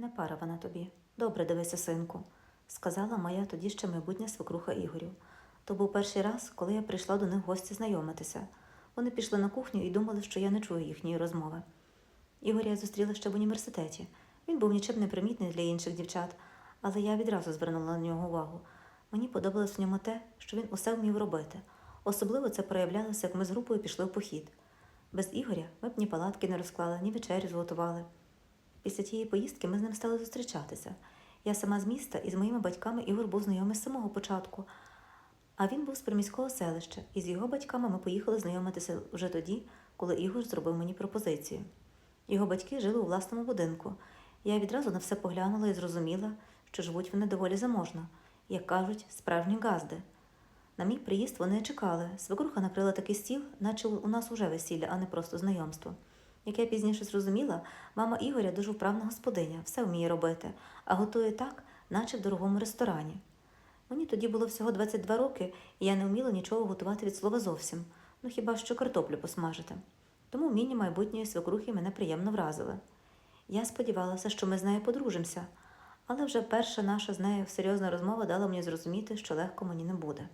Не пара вона тобі. Добре дивися, синку, сказала моя тоді ще майбутня свекруха Ігорю. То був перший раз, коли я прийшла до них гості знайомитися. Вони пішли на кухню і думали, що я не чую їхньої розмови. Ігоря я зустріла ще в університеті. Він був нічим не примітний для інших дівчат, але я відразу звернула на нього увагу. Мені подобалось в ньому те, що він усе вмів робити. Особливо це проявлялося, як ми з групою пішли в похід. Без Ігоря ми б ні палатки не розклали, ні вечерю зготували. Після тієї поїздки ми з ним стали зустрічатися. Я сама з міста і з моїми батьками Ігор був знайомий з самого початку. А він був з приміського селища, і з його батьками ми поїхали знайомитися вже тоді, коли Ігор зробив мені пропозицію. Його батьки жили у власному будинку. Я відразу на все поглянула і зрозуміла, що живуть вони доволі заможно, як кажуть, справжні газди. На мій приїзд вони чекали. Свекруха накрила такий стіл, наче у нас уже весілля, а не просто знайомство. Як я пізніше зрозуміла, мама Ігоря дуже вправна господиня, все вміє робити, а готує так, наче в дорогому ресторані. Мені тоді було всього 22 роки, і я не вміла нічого готувати від слова зовсім, ну хіба що картоплю посмажити. Тому вміння майбутньої свекрухи мене приємно вразили. Я сподівалася, що ми з нею подружимося, але вже перша наша з нею серйозна розмова дала мені зрозуміти, що легко мені не буде.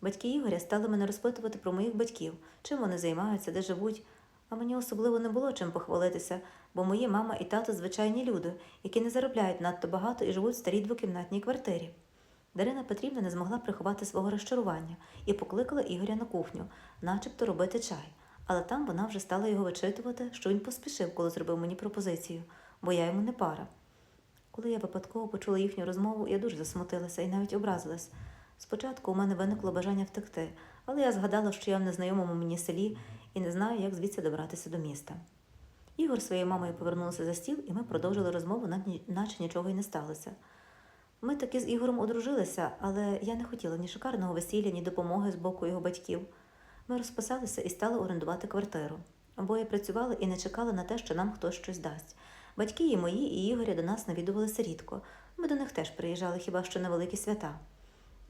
Батьки Ігоря стали мене розпитувати про моїх батьків, чим вони займаються, де живуть. А мені особливо не було чим похвалитися, бо мої мама і тато звичайні люди, які не заробляють надто багато і живуть в старій двокімнатній квартирі. Дарина Петрівна не змогла приховати свого розчарування і покликала Ігоря на кухню, начебто робити чай. Але там вона вже стала його вичитувати, що він поспішив, коли зробив мені пропозицію, бо я йому не пара. Коли я випадково почула їхню розмову, я дуже засмутилася і навіть образилась. Спочатку у мене виникло бажання втекти, але я згадала, що я в незнайомому мені селі і не знаю, як звідси добратися до міста. Ігор своєю мамою повернулися за стіл, і ми продовжили розмову, наче нічого й не сталося. Ми таки з Ігорем одружилися, але я не хотіла ні шикарного весілля, ні допомоги з боку його батьків. Ми розписалися і стали орендувати квартиру. Обоє працювали і не чекали на те, що нам хтось щось дасть. Батьки і мої, і Ігоря до нас навідувалися рідко. Ми до них теж приїжджали хіба що на великі свята.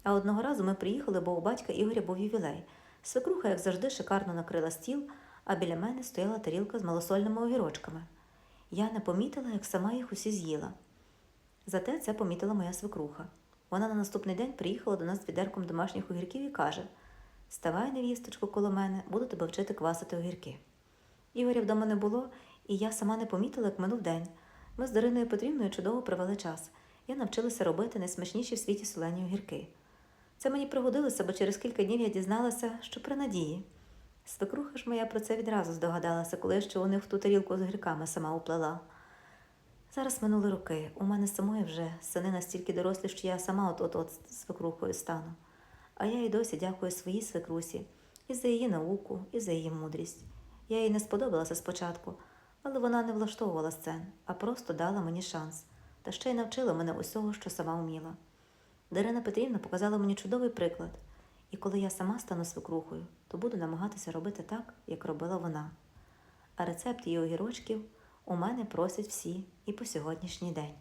А одного разу ми приїхали, бо у батька Ігоря був ювілей. Свекруха, як завжди, шикарно накрила стіл, а біля мене стояла тарілка з малосольними огірочками. Я не помітила, як сама їх усі з'їла. Зате це помітила моя свекруха. Вона на наступний день приїхала до нас з відерком домашніх огірків і каже: Ставай, невісточко, коло мене, буду тебе вчити квасити огірки. Ігоря вдома не було, і я сама не помітила, як минув день. Ми з Дариною Петрівною чудово провели час. Я навчилася робити найсмачніші в світі солені огірки. Це мені пригодилося, бо через кілька днів я дізналася, що при надії. Свекруха ж моя про це відразу здогадалася, коли ще у них ту тарілку з огірками сама уплела. Зараз минули роки. У мене самої вже сини настільки дорослі, що я сама от-от-от свекрухою стану. А я й досі дякую своїй свекрусі і за її науку, і за її мудрість. Я їй не сподобалася спочатку, але вона не влаштовувала сцен, а просто дала мені шанс та ще й навчила мене усього, що сама вміла. Дарина Петрівна показала мені чудовий приклад, і коли я сама стану свекрухою, то буду намагатися робити так, як робила вона. А рецепт її огірочків у мене просять всі і по сьогоднішній день.